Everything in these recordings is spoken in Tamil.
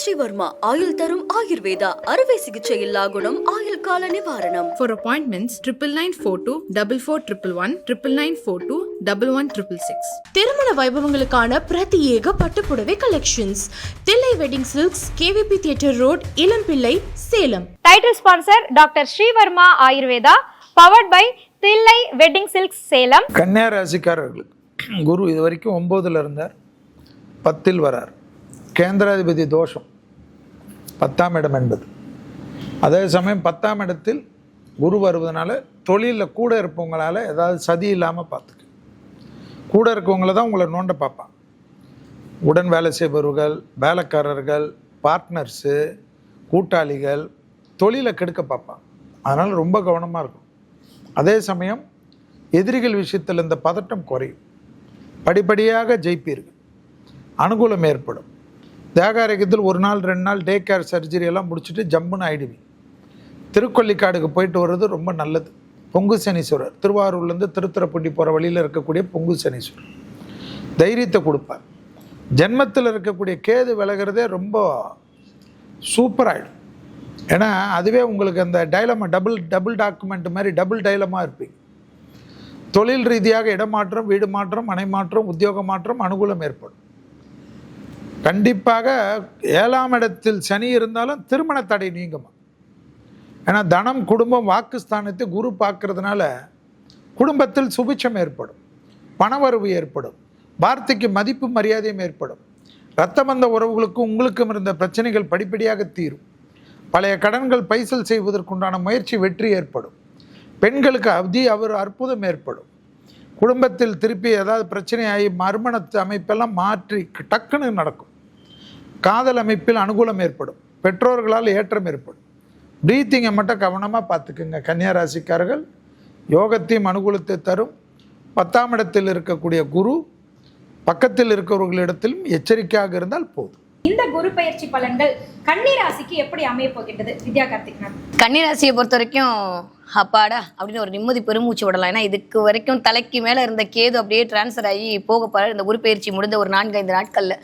ஸ்ரீவர்மா ஆயுள் தரும் ஆயுர்வேதா அறுவை சிகிச்சை இல்லா குணம் ஆயுள் கால நிவாரணம். For appointments, triple nine four two double four triple one triple nine four two double one triple six. திருமண வைபவங்களுக்கான பிரத்யேக பட்டுப்புடவை collections Thillai wedding silks KVP theatre road Ilampillai Salem. Title sponsor doctor Srivarma Ayurveda powered by Thillai wedding silks Salem. கன்னியா ராசிக்காரர்களுக்கு குரு இது வரைக்கும் ஒம்போதில் இருந்தார் பத்தில் வரார். கேந்திராதிபதி தோஷம் பத்தாம் இடம் என்பது. அதே சமயம் பத்தாம் இடத்தில் குரு வருவதனால தொழிலில் கூட இருப்பவங்களால ஏதாவது சதி இல்லாமல் பார்த்துக்க. கூட இருக்கவங்கள தான் உங்களை நோண்ட பார்ப்பான். உடன் வேலை செய்பவர்கள் வேலைக்காரர்கள் பார்ட்னர்ஸு கூட்டாளிகள் தொழிலை கெடுக்க பார்ப்பான். அதனால் ரொம்ப கவனமாக இருக்கும். அதே சமயம் எதிரிகள் விஷயத்தில் இந்த பதட்டம் குறையும். படிப்படியாக ஜெயிப்பீர்கள். அனுகூலம் ஏற்படும். தேகாரோக்கியத்தில் ஒரு நாள் ரெண்டு நாள் டே கேர் சர்ஜரி எல்லாம் முடிச்சுட்டு ஜம்முன்னு ஆயிடுவீங்க திருக்கொல்லிக்காடுக்கு போயிட்டு வர்றது ரொம்ப நல்லது. பொங்கு சனீஸ்வரர். திருவாரூர்லேருந்து திருத்துறைப்பூண்டி போகிற வழியில் இருக்கக்கூடிய பொங்கு சனீஸ்வரர். தைரியத்தை கொடுப்பார். ஜென்மத்தில் இருக்கக்கூடிய கேது விலகிறதே ரொம்ப சூப்பராகிடும் ஏன்னா அதுவே உங்களுக்கு அந்த டைலமா டபுள் டபுள் டாக்குமெண்ட் மாதிரி டபுள் டைலமாக இருப்பீங்க. தொழில் ரீதியாக இடமாற்றம் வீடு மாற்றம் மனை மாற்றம் உத்தியோக மாற்றம் அனுகூலம் ஏற்படும். கண்டிப்பாக ஏழாம் இடத்தில் சனி இருந்தாலும் திருமண தடை நீங்குமா? ஏன்னா தனம் குடும்பம் வாக்குஸ்தானத்தை குரு பார்க்கறதுனால குடும்பத்தில் சுபிட்சம் ஏற்படும். பணவரவு ஏற்படும். வார்த்தைக்கு மதிப்பு மரியாதையும் ஏற்படும். ரத்தபந்த உறவுகளுக்கும் உங்களுக்கும் இருந்த பிரச்சனைகள் படிப்படியாக தீரும். பழைய கடன்கள் பைசல் செய்வதற்குண்டான முயற்சி வெற்றி ஏற்படும். பெண்களுக்கு அதி அவர் அற்புதம் ஏற்படும். குடும்பத்தில் திருப்பி ஏதாவது பிரச்சனையாகி மறுமணத்து அமைப்பெல்லாம் மாற்றி டக்குன்னு நடக்கும். காதல் அமைப்பில் அனுகூலம் ஏற்படும். பெற்றோர்களால் ஏற்றம் ஏற்படும். ப்ரீத்திங்கை மட்டும் கவனமாக பார்த்துக்குங்க. கன்னியா ராசிக்காரர்கள் யோகத்தையும் அனுகூலத்தை தரும். பத்தாம் இடத்தில் இருக்கக்கூடிய குரு பக்கத்தில் இருக்கிறவர்களிடத்திலும் எச்சரிக்கையாக இருந்தால் போதும். இந்த குரு பயிற்சி பலன்கள் கன்னி ராசிக்கு எப்படி அமைய போகின்றது? வித்யா கார்த்திக் கன்னிராசியை பொறுத்த வரைக்கும் அப்பாடா அப்படின்னு ஒரு நிம்மதி பெருமூச்சு விடலாம். ஏன்னா இதுக்கு வரைக்கும் தலைக்கு மேலே இருந்த கேது அப்படியே டிரான்ஸ்ஃபர் ஆகி போக போகிற இந்த குரு பயிற்சி முடிந்த ஒரு நான்கு ஐந்து நாட்களில்.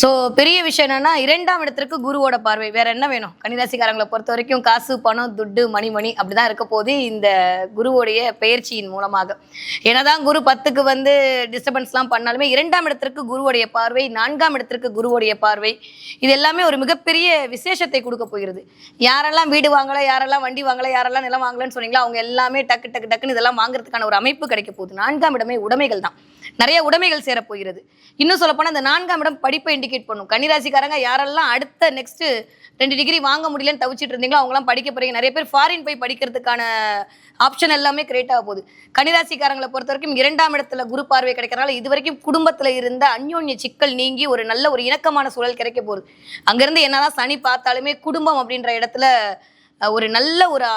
ஸோ பெரிய விஷயம் என்னன்னா இரண்டாம் இடத்திற்கு குருவோட பார்வை. வேற என்ன வேணும்? கன்னிராசிக்காரங்களை பொறுத்த வரைக்கும் காசு பணம் துட்டு மணி மணி அப்படிதான் இருக்க போது இந்த குருவோடைய பயிற்சியின் மூலமாக. என்னதான் குரு பத்துக்கு வந்து டிஸ்டர்பன்ஸ்லாம் பண்ணாலுமே இரண்டாம் இடத்திற்கு குருவோடைய பார்வை நான்காம் இடத்திற்கு குருவோடைய பார்வை இது எல்லாமே ஒரு மிகப்பெரிய விசேஷத்தை கொடுக்க போகிறது. யாரெல்லாம் வீடு வாங்கல யாரெல்லாம் வண்டி வாங்கல யாரெல்லாம் நிலம் வாங்கலன்னு சொன்னீங்களோ அவங்க எல்லாமே டக்கு டக்கு டக்குன்னு இதெல்லாம் வாங்குறதுக்கான ஒரு அமைப்பு கிடைக்க போகுது. நான்காம் இடமே உடைமைகள் தான் நிறைய உடைமைகள் சேரப்போகிறது இன்னும் சொல்லப்போனால் அந்த நான்காம் இடம் படிப்பை இண்டிகேட் பண்ணும். கன்னிராசிக்காரங்க யாரெல்லாம் அடுத்த நெக்ஸ்ட் ரெண்டு டிகிரி வாங்க முடியலன்னு தவிச்சிட்டு இருந்தீங்களோ அவங்களாம் படிக்க போறீங்க. நிறைய பேர் ஃபாரின் போய் படிக்கிறதுக்கான ஆப்ஷன் எல்லாமே கிரியேட் ஆக போகுது. கன்னிராசிக்காரங்களை பொறுத்த வரைக்கும் இரண்டாம் இடத்துல குரு பார்வை கிடைக்கிறனால இது வரைக்கும் குடும்பத்துல இருந்த அந்யோன்ய சிக்கல் நீங்கி ஒரு நல்ல ஒரு இணக்கமான சூழல் கிடைக்க போகுது. அங்கிருந்து என்னதான் சனி பார்த்தாலுமே குடும்பம் அப்படின்ற இடத்துல ஒரு நல்ல ஒரு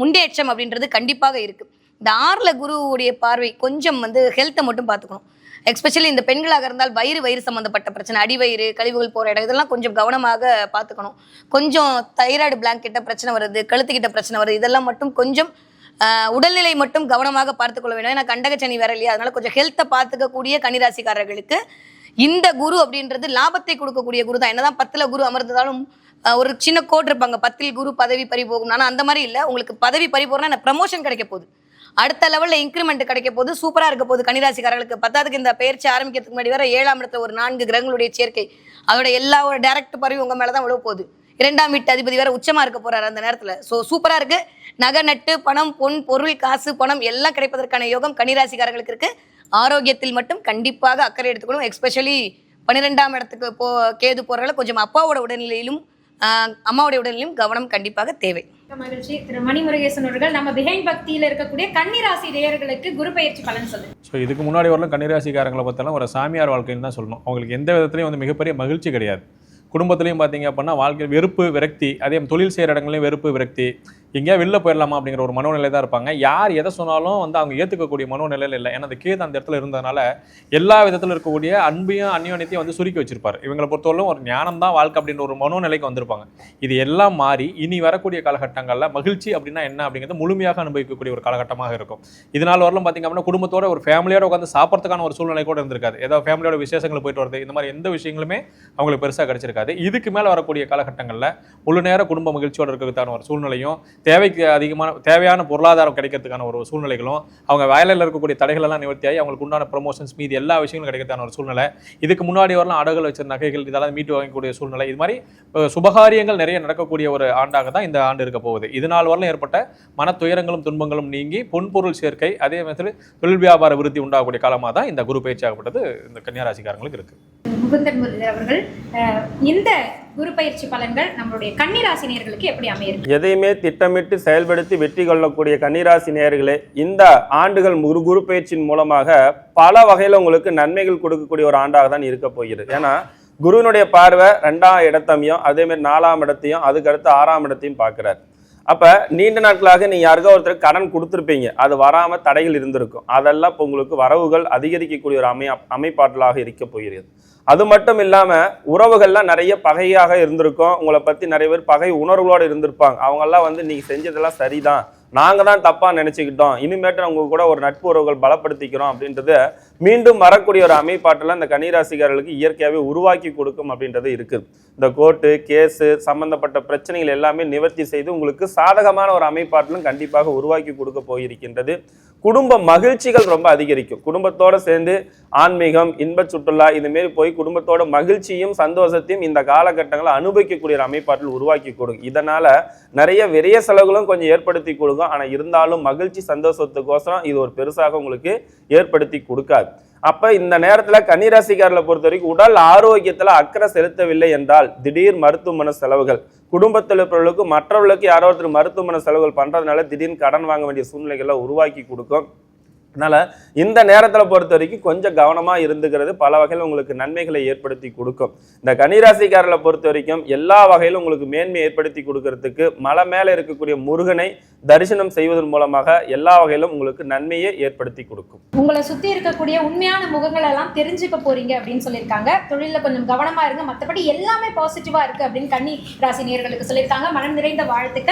முன்னேற்றம் அப்படின்றது கண்டிப்பாக இருக்கு. இந்த ஆறுல குருவுடைய பார்வை கொஞ்சம் வந்து ஹெல்த்தை மட்டும் பார்த்துக்கணும். எஸ்பெஷலி இந்த பெண்களாக இருந்தால் வயிறு வயிறு சம்மந்தப்பட்ட பிரச்சனை அடிவயிறு கழிவுகள் போகிற இடம் இதெல்லாம் கொஞ்சம் கவனமாக பார்த்துக்கணும். கொஞ்சம் தைராய்டு பிளாங்கிட்ட பிரச்சனை வருது கழுத்துக்கிட்ட பிரச்சனை வருது இதெல்லாம் மட்டும் கொஞ்சம் உடல்நிலை மட்டும் கவனமாக பார்த்துக்கொள்ள வேண்டும் ஏன்னா கண்டகச்சனி வேற இல்லையா? அதனால கொஞ்சம் ஹெல்த்தை பார்த்துக்கக்கூடிய கன்னிராசிக்காரர்களுக்கு இந்த குரு அப்படின்றது லாபத்தை கொடுக்கக்கூடிய குரு தான் என்னதான் பத்துல குரு அமர்ந்ததாலும் ஒரு சின்ன கோட் இருப்பாங்க. பத்தில் குரு பதவி பறி போகும் ஆனால் அந்த மாதிரி இல்லை. உங்களுக்கு பதவி பறி போகிறோம்னா ப்ரமோஷன் கிடைக்க போகுது. அடுத்த லெவலில் இன்க்ரிமெண்ட் கிடைக்க போது சூப்பராக இருக்க போது கன்னிராசிக்காரர்களுக்கு பத்தாவதுக்கு இந்த பயிற்சி ஆரம்பிக்கிறதுக்கு முன்னாடி வர ஏழாம் இடத்துல ஒரு நான்கு கிரகங்களுடைய சேர்க்கை. அதோட எல்லா ஒரு டைரக்ட் பறவை உங்க மேலே தான் விழ போகுது. இரண்டாம் வீட்டு அதிபதி வேற உச்சமா இருக்க போறாரு அந்த நேரத்துல. ஸோ சூப்பரா இருக்கு. நகை நட்டு பணம் பொன் பொருள் காசு பணம் எல்லாம் கிடைப்பதற்கான யோகம் கனிராசிக்காரர்களுக்கு இருக்கு. ஆரோக்கியத்தில் மட்டும் கண்டிப்பாக அக்கறை எடுத்துக்கணும். எஸ்பெஷலி பன்னிரெண்டாம் இடத்துக்கு போ கேது போறவங்களை கொஞ்சம் அப்பாவோட உடல்நிலையிலும் அம்மாவுடைய உடல்நிலையும் கவனம் கண்டிப்பாக தேவை. மகிழ்ச்சி. திரு மணிமுருகேசன் அவர்கள் நம்ம பிஹைண்ட் பக்தியில இருக்கக்கூடிய கன்னி ராசி நேயர்களுக்கு குரு பயிற்சி பலன் சொல்லு ஸோ இதுக்கு முன்னாடி வரலாம் கன்னிராசிக்காரங்களை பார்த்தாலும் ஒரு சாமியார் வாழ்க்கைன்னு தான் சொல்லணும். அவங்களுக்கு எந்த விதத்துலையும் வந்து மிகப்பெரிய மகிழ்ச்சி கிடையாது. குடும்பத்துலையும் பார்த்தீங்க அப்படின்னா வாழ்க்கை வெறுப்பு விரக்தி அதே தொழில் செய்கிற இடங்களையும் வெறுப்பு விரக்தி எங்கேயா வெளில போயிடலாமா அப்படிங்கிற ஒரு மனோநிலை தான் இருப்பாங்க. யார் எதை சொன்னாலும் வந்து அவங்க ஏற்றுக்கக்கூடிய மனோநிலையில் இல்லை. ஏன்னா அந்த கேது அந்த இடத்துல இருந்ததுனால எல்லா விதத்தில் இருக்கக்கூடிய அன்பையும் அந்யோன்யத்தையும் வந்து சுருக்கி வச்சிருப்பார். இவங்களை பொறுத்தவரைக்கும் ஒரு ஞானம் தான் வாழ்க்கை அப்படின்ற ஒரு மனோநிலைக்கு வந்திருப்பாங்க. இது எல்லாம் மாறி இனி வரக்கூடிய காலகட்டங்களில் மகிழ்ச்சி அப்படின்னா என்ன அப்படிங்கிறது முழுமையாக அனுபவிக்கக்கூடிய ஒரு காலகட்டமாக இருக்கும். இதனால் வரலாம் பார்த்திங்க அப்படின்னா குடும்பத்தோட ஒரு ஃபேமிலியோட உட்காந்து சாப்பிட்றதுக்கான ஒரு சூழ்நிலை கூட இருந்திருக்காது. ஏதோ ஃபேமிலியோட விசேஷங்கள் போயிட்டு வருது இந்த மாதிரி எந்த விஷயங்களுமே அவங்களுக்கு பெருசாக கிடைச்சிருக்காது. இதுக்கு மேலே வரக்கூடிய காலகட்டங்களில் முழு நேர குடும்ப மகிழ்ச்சியோட இருக்கிறதுக்கான ஒரு சூழ்நிலையும் தேவைக்கு அதிகமான தேவையான பொருளாதாரம் கிடைக்கிறதுக்கான ஒரு சூழ்நிலைகளும் அவங்க வேலையில் இருக்கக்கூடிய தடைகளெல்லாம் நிவர்த்தியாகி அவங்களுக்கு உண்டான ப்ரொமோஷன்ஸ் மீதி எல்லா விஷயங்களும் கிடைக்கிறதான ஒரு சூழ்நிலை. இதுக்கு முன்னாடி வரலாம் அடகுகள் வச்ச நகைகள் இதெல்லாம் மீட்டு வாங்கக்கூடிய சூழ்நிலை. இது மாதிரி சுபகாரியங்கள் நிறைய நடக்கக்கூடிய ஒரு ஆண்டாக தான் இந்த ஆண்டு இருக்க போகுது. இது நாள் வரலும் ஏற்பட்ட மன துயரங்களும் துன்பங்களும் நீங்கி பொன்பொருள் சேர்க்கை அதே மாதிரி தொழில் வியாபார விருத்தி உண்டாகக்கூடிய காலமாக தான் இந்த குரு பயிற்சியாகப்பட்டது இந்த கன்னியாராசிக்காரங்களுக்கு இருக்குது முகுந்தன் அவர்கள் இந்த குரு பயிற்சி பலன்கள் நம்மளுடைய கன்னிராசினியர்களுக்கு எப்படி அமையிருக்கு? எதையுமே திட்டமிட்டு செயல்படுத்தி வெற்றி கொள்ளக்கூடிய கன்னிராசி நேர்களே இந்த ஆண்டுகள் குரு குரு பயிற்சியின் மூலமாக பல வகையில் உங்களுக்கு நன்மைகள் கொடுக்கக்கூடிய ஒரு ஆண்டாக தான் இருக்க போகிறது. ஏன்னா குருவினுடைய பார்வை ரெண்டாம் இடத்தையும் அதேமாதிரி நாலாம் இடத்தையும் அதுக்கடுத்து ஆறாம் இடத்தையும் பார்க்குறாரு. அப்போ நீண்ட நாட்களாக நீங்கள் யாருக்கோ ஒருத்தர் கடன் கொடுத்துருப்பீங்க. அது வராமல் தடைகள் இருந்திருக்கும். அதெல்லாம் இப்போ உங்களுக்கு வரவுகள் அதிகரிக்கக்கூடிய ஒரு அமை அமைப்பாற்றலாக இருக்க போகிறது. அது மட்டும் இல்லாமல் உறவுகள்லாம் நிறைய பகையாக இருந்திருக்கும். உங்களை பற்றி நிறைய பேர் பகை உணர்வுகளோடு இருந்திருப்பாங்க. அவங்கெல்லாம் வந்து நீங்கள் செஞ்சதெல்லாம் சரிதான். நாங்கள் தான் தப்பாக நினச்சிக்கிட்டோம். இனிமேட்டு அவங்க கூட ஒரு நட்பு உறவுகள் பலப்படுத்திக்கிறோம் அப்படின்றத மீண்டும் வரக்கூடிய ஒரு அமைப்பாட்டில் இந்த கன்னிராசிக்காரர்களுக்கு இயற்கையாகவே உருவாக்கி கொடுக்கும் அப்படின்றது இருக்குது இந்த கோர்ட்டு கேஸு சம்பந்தப்பட்ட பிரச்சனைகள் எல்லாமே நிவர்த்தி செய்து உங்களுக்கு சாதகமான ஒரு அமைப்பாட்டிலும் கண்டிப்பாக உருவாக்கி கொடுக்க போயிருக்கின்றது. குடும்ப மகிழ்ச்சிகள் ரொம்ப அதிகரிக்கும். குடும்பத்தோடு சேர்ந்து ஆன்மீகம் இன்ப சுற்றுலா இதுமாரி போய் குடும்பத்தோட மகிழ்ச்சியும் சந்தோஷத்தையும் இந்த காலகட்டங்களை அனுபவிக்கக்கூடிய அமைப்பாட்டில் அமைப்பாற்றல் உருவாக்கி கொடுக்கும் இதனால் நிறைய விரைய செலவுகளும் கொஞ்சம் ஏற்படுத்தி கொடுக்கும். ஆனால் இருந்தாலும் மகிழ்ச்சி சந்தோஷத்துக்கோசரம் இது ஒரு பெருசாக உங்களுக்கு ஏற்படுத்தி கொடுக்காது. அப்ப இந்த நேரத்துல கன்னிராசிக்காரர்களை பொறுத்த வரைக்கும் உடல் ஆரோக்கியத்துல அக்கறை செலுத்தவில்லை என்றால் திடீர் மருத்துவமனை செலவுகள். குடும்பத்தில் இருப்பவர்களுக்கு மற்றவர்களுக்கு யாரோ ஒருத்தர் மருத்துவமனை செலவுகள் பண்றதுனால திடீர்னு கடன் வாங்க வேண்டிய சூழ்நிலைகளை உருவாக்கி கொடுக்கும். அதனால் இந்த நேரத்துல பொறுத்த வரைக்கும் கொஞ்சம் கவனமா இருந்துக்கிறது பல வகையில் உங்களுக்கு நன்மைகளை ஏற்படுத்தி கொடுக்கும். இந்த கன்னிராசிக்காரர்களை பொறுத்த வரைக்கும் எல்லா வகையிலும் உங்களுக்கு மேன்மை ஏற்படுத்தி கொடுக்கறதுக்கு மலை மேல இருக்கக்கூடிய முருகனை தரிசனம் செய்வதன் மூலமாக எல்லா வகையிலும் உங்களுக்கு நன்மையை ஏற்படுத்தி கொடுக்கும். உங்களை சுத்தி இருக்கக்கூடிய உண்மையான முகங்கள் எல்லாம் தெரிஞ்சுக்க போறீங்க அப்படின்னு சொல்லியிருக்காங்க. தொழில கொஞ்சம் கவனமா இருங்க. மத்தபடி எல்லாமே பாசிட்டிவா இருக்கு அப்படின்னு கன்னி ராசி நேர்களுக்கு சொல்லியிருக்காங்க. மனம் நிறைந்த வாழ்த்துக்கள்.